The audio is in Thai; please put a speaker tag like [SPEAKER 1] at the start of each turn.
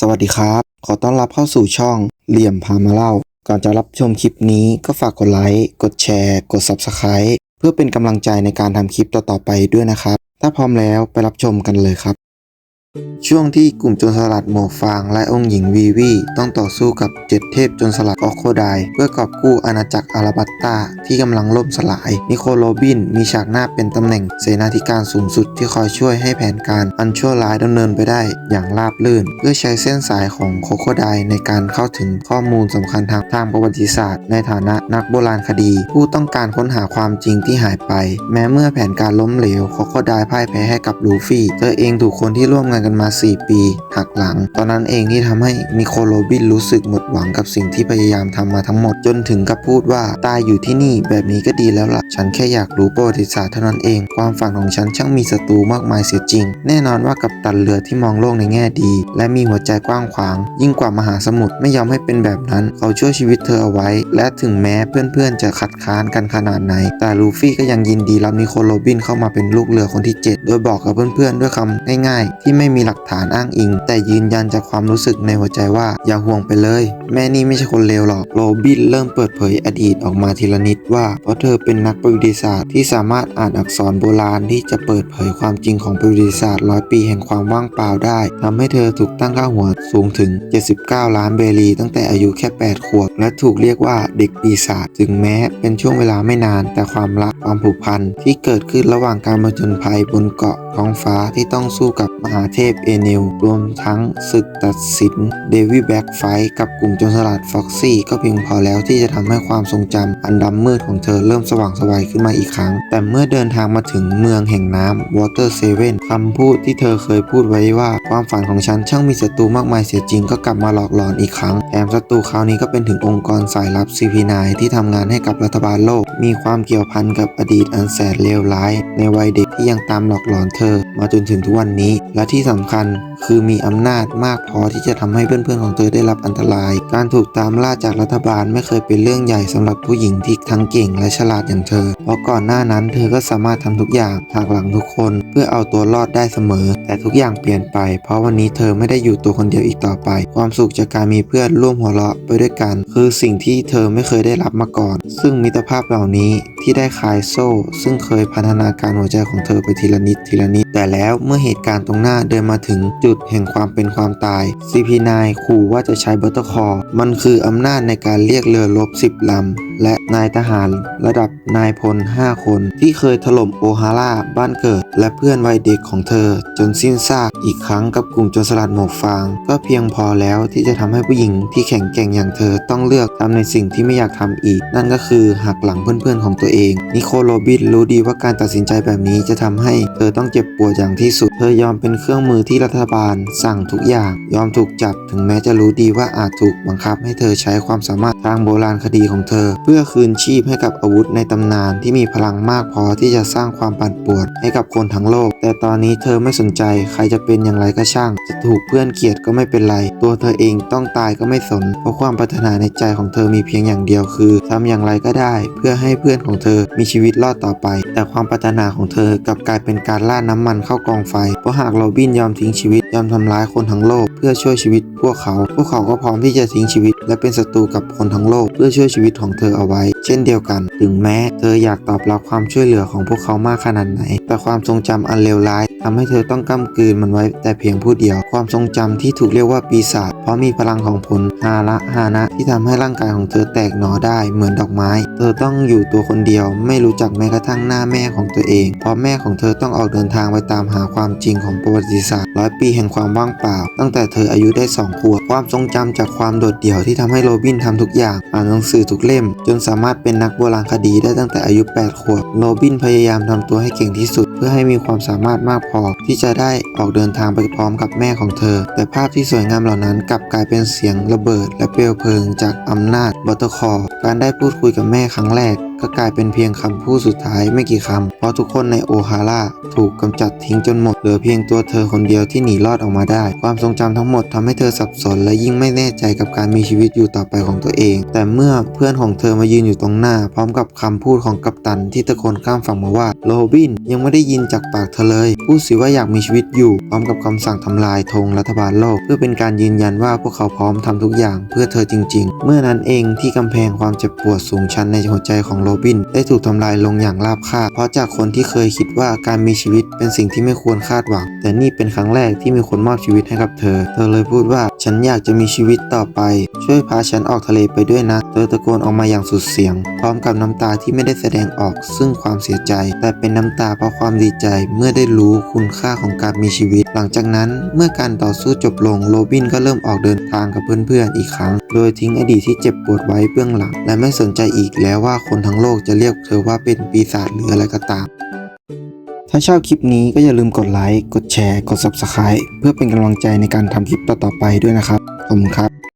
[SPEAKER 1] สวัสดีครับ ขอต้อนรับเข้าสู่ช่องเหลี่ยมพามาเล่า ก่อนจะรับชมคลิปนี้ก็ฝากกดไลค์ กดแชร์ กด Subscribe เพื่อเป็นกำลังใจในการทำคลิปต่อๆไปด้วยนะครับ ถ้าพร้อมแล้วไปรับชมกันเลยครับ ช่วงที่กลุ่มโจรสลัดหมวกฟางและองค์หญิงวีวีต้องต่อสู้กับเจ็ดเทพโจรสลัดออโคไดเพื่อกอบกู้อาณาจักรอาราบัตตาที่กำลังล่มสลาย นิโคลโรบินมีฉากหน้าเป็นตำแหน่งเสนาธิการสูงสุดที่คอยช่วยให้แผนการอันชั่วร้ายดำเนินไปได้อย่างราบรื่น เพื่อใช้เส้นสายของโคโคไดในการเข้าถึงข้อมูลสำคัญทางทางประวัติศาสตร์ ในฐานะนักโบราณคดี ผู้ต้องการค้นหาความจริงที่หายไป แม้เมื่อแผนการล้มเหลวโคโคไดพ่ายแพ้ให้กับลูฟี่เธอเองถูกคนที่ร่วมงานกันมา 4 ปีหักหลัง ตอนนั้นเองที่ทำให้นิโคโรบินรู้สึกหมดหวังกับสิ่งที่พยายามทำมาทั้งหมด จนถึงกับพูดว่าตายอยู่ที่นี่แบบนี้ก็ดีแล้วล่ะ ฉันแค่อยากรู้ประวัติศาสตร์เท่านั้นเอง ความฝันของฉันช่างมีศัตรูมากมายเสียจริง แน่นอนว่ากับตันเรือที่มองโลกในแง่ดี และมีหัวใจกว้างขวาง ยิ่งกว่ามหาสมุทรไม่ยอมให้เป็นแบบนั้น เขาช่วยชีวิตเธอเอาไว้ และถึงแม้เพื่อนๆจะขัดค้านกันขนาดไหน แต่ลูฟี่ก็ยังยินดีรับนิโคโรบินเข้ามาเป็นลูกเรือคนที่ 7 โดยบอกกับเพื่อนๆด้วยคำง่าย ๆ ที่ไม่มีมีหลักฐานอ้างอิง แต่ยืนยันจากความรู้สึกในหัวใจว่าอย่าห่วงไปเลย แม่นี่ไม่ใช่คนเลวหรอกโรบินเริ่มเปิดเผยอดีตออกมาทีละนิดว่า เพราะเธอเป็นนักประวัติศาสตร์ที่สามารถอ่านอักษรโบราณที่จะเปิดเผยความจริงของประวัติศาสตร์ร้อยปีแห่งความว่างเปล่าได้ทำให้เธอถูกตั้งค่าหัวสูงถึง 79 ล้านเบรีตั้งแต่อายุแค่ 8 ขวบ และถูกเรียกว่าเด็กปีศาจถึงแม้เป็นช่วงเวลาไม่นาน แต่ความรักความผูกพันที่เกิดขึ้นระหว่างการมาจนภัยบนเกาะท้องฟ้าที่ต้องสู้กับมหาเทพเอเนลรวมทั้งศึกตัดสินเดวิดแบ็กไฟกับกลุ่มโจรสลัดฟ็อกซี่ก็เพียงพอแล้วที่จะทำให้ความทรงจำอันดำมืดของเธอเริ่มสว่างไสวัยขึ้นมาอีกครั้ง แต่เมื่อเดินทางมาถึงเมืองแห่งน้ำวอเตอร์เซเว่นคำพูดที่เธอเคยพูดไว้ว่า ความฝันของฉันช่างมีศัตรูมากมายเสียจริงก็กลับมาหลอกหลอนอีกครั้งแถมศัตรูคราวนี้ก็เป็นถึงองค์กรสายลับ CP9 ที่ทำงานให้กับรัฐบาลโลก มีความเกี่ยวพันกับอดีตอันแสนเลวร้าย ในวัยเด็กที่ยังตามหลอกหลอนเธอ มาจนถึงทุกวันนี้และที่สำคัญ คือมีอำนาจมากพอที่จะทำให้เพื่อนๆของเธอได้รับอันตราย การถูกตามล่าจากรัฐบาลไม่เคยเป็นเรื่องใหญ่สำหรับผู้หญิงที่ทั้งเก่งและฉลาดอย่างเธอ เพราะก่อนหน้านั้นเธอก็สามารถทำทุกอย่างหักหลังทุกคน เพื่อเอาตัวรอดได้เสมอ แต่ทุกอย่างเปลี่ยนไป เพราะวันนี้เธอไม่ได้อยู่ตัวคนเดียวอีกต่อไป ความสุขจากการมีเพื่อนร่วมหัวเราะไปด้วยกัน คือสิ่งที่เธอไม่เคยได้รับมาก่อน ซึ่งมิตรภาพเหล่านี้ที่ได้คลายโซ่ ซึ่งเคยพัฒนาการหัวใจของเธอไปทีละนิดทีละนิด แต่แล้วเมื่อเหตุการณ์ตรงหน้าเดินมาถึงจุดแห่งความเป็นความตาย CP9 ขู่ว่าจะใช้บัตเตอร์คอร์มันคืออำนาจในการเรียกเรือรบ 10 ลำ และนายทหารระดับนายพล 5 คน ที่เคยถล่มโอฮาร่าบ้านเกิด และเพื่อนวัยเด็กของเธอ จนสิ้นซากอีกครั้งกับกลุ่มโจรสลัดหมวกฟาง ก็เพียงพอแล้วที่จะทำให้ผู้หญิงที่แข็งแกร่งอย่างเธอต้องเลือกทำในสิ่งที่ไม่อยากทำอีก นั่นก็คือหักหลังเพื่อนๆของตัวเอง นิโคลโรบินรู้ดีว่าการตัดสินใจแบบนี้จะทำให้เธอต้องเจ็บปวดอย่างที่สุด เธอยอมเป็นเครื่องมือที่รัฐบาล สั่งทุกอย่าง ยอมถูกจับถึงแม้จะรู้ดีว่าอาจถูกบังคับให้เธอใช้ความสามารถทางโบราณคดีของเธอ เพื่อคืนชีพให้กับอาวุธในตำนานที่มีพลังมากพอที่จะสร้างความปั่นป่วนให้กับคนทั้งโลก แต่ตอนนี้เธอไม่สนใจใครจะเป็นอย่างไรก็ช่าง จะถูกเพื่อนเกลียดก็ไม่เป็นไรตัวเธอเองต้องตายก็ไม่สน เพราะความปรารถนาในใจของเธอมีเพียงอย่างเดียวคือทำอย่างไรก็ได้ เพื่อให้เพื่อนของเธอมีชีวิตรอดต่อไป แต่ความปรารถนาของเธอกลับกลายเป็นการล่าน้ำมันเข้ากองไฟ เพราะหากโรบินยอมทิ้งชีวิตยอมทำร้ายคนทั้งโลก เพื่อช่วยชีวิตพวกเขา พวกเขาก็พร้อมที่จะทิ้งชีวิต และเป็นศัตรูกับคนทั้งโลก เพื่อช่วยชีวิตของเธอเอาไว้ เช่นเดียวกัน ถึงแม้เธออยากตอบรับความช่วยเหลือของพวกเขามากขนาดไหน แต่ความทรงจำอันเลวร้ายทำให้เธอต้องก้ำกืนมันไว้แต่เพียงผู้เดียว ความทรงจำที่ถูกเรียกว่าปีศาจเพราะมีพลังของผลฮาระฮานะที่ทำให้ร่างกายของเธอแตกหนอได้เหมือนดอกไม้ เธอต้องอยู่ตัวคนเดียว ไม่รู้จักแม้กระทั่งหน้าแม่ของตัวเอง เพราะแม่ของเธอต้องออกเดินทางไปตามหาความจริงของประวัติศาสตร์ร้อยปีแห่งความว่างเปล่า ตั้งแต่เธออายุได้สองขวบความทรงจำจากความโดดเดี่ยวที่ทำให้โรบินทำทุกอย่าง อ่านหนังสือทุกเล่ม จนสามารถเป็นนักโบราณคดีได้ตั้งแต่อายุ 8 ขวบ โรบินพยายามทำตัวให้เก่งที่สุด เพื่อให้มีความสามารถมากพอที่จะได้ออกเดินทางไปพร้อมกับแม่ของเธอ แต่ภาพที่สวยงามเหล่านั้นกลับกลายเป็นเสียงระเบิดและเปลวเพลิงจากอำนาจบัตเตอร์คอร์การได้พูดคุยกับแม่ครั้งแรก ก็กลายเป็นเพียงคำพูดสุดท้ายไม่กี่คำ เพราะทุกคนในโอฮาร่าถูกกำจัดทิ้งจนหมด เหลือเพียงตัวเธอคนเดียวที่หนีรอดออกมาได้ ความทรงจำทั้งหมดทำให้เธอสับสน และยิ่งไม่แน่ใจกับการมีชีวิตอยู่ต่อไปของตัวเอง แต่เมื่อเพื่อนของเธอมายืนอยู่ตรงหน้า พร้อมกับคำพูดของกัปตันที่ตะโกนข้ามฝั่งมาว่าโรบินยังไม่ได้ยินจากปากเธอเลยพูดสิว่าอยากมีชีวิตอยู่ พร้อมกับคำสั่งทำลายธงรัฐบาลโลก เพื่อเป็นการยืนยันว่าพวกเขาพร้อมทำทุกอย่างเพื่อเธอจริง ๆ เมื่อนั้นเองที่กำแพงความเจ็บปวดสูงชันในหัวใจของโรบิน ได้ถูกทำลายลงอย่างราบคาบเพราะจากคนที่เคยคิดว่าการมีชีวิตเป็นสิ่งที่ไม่ควรคาดหวัง แต่นี่เป็นครั้งแรกที่มีคนมอบชีวิตให้กับเธอ เธอเลยพูดว่าฉันอยากจะมีชีวิตต่อไป ช่วยพาฉันออกทะเลไปด้วยนะ เธอตะโกนออกมาอย่างสุดเสียง พร้อมกับน้ำตาที่ไม่ได้แสดงออกซึ่งความเสียใจ แต่เป็นน้ำตาเพราะความดีใจเมื่อได้รู้คุณค่าของการมีชีวิต หลังจากนั้นเมื่อการต่อสู้จบลงโรบินก็เริ่มออกเดินทางกับเพื่อนๆอีกครั้ง โดยทิ้งอดีตที่เจ็บปวดไว้เบื้องหลัง และไม่สนใจอีกแล้วว่าคนทั้งโลกจะเรียกเธอว่าเป็นปีศาจหรืออะไรก็ตาม ถ้าชอบคลิปนี้ก็อย่าลืมกดไลค์ กดแชร์ กด Subscribe เพื่อเป็นกำลังใจในการทำคลิปต่อๆไปด้วยนะครับ ขอบคุณครับ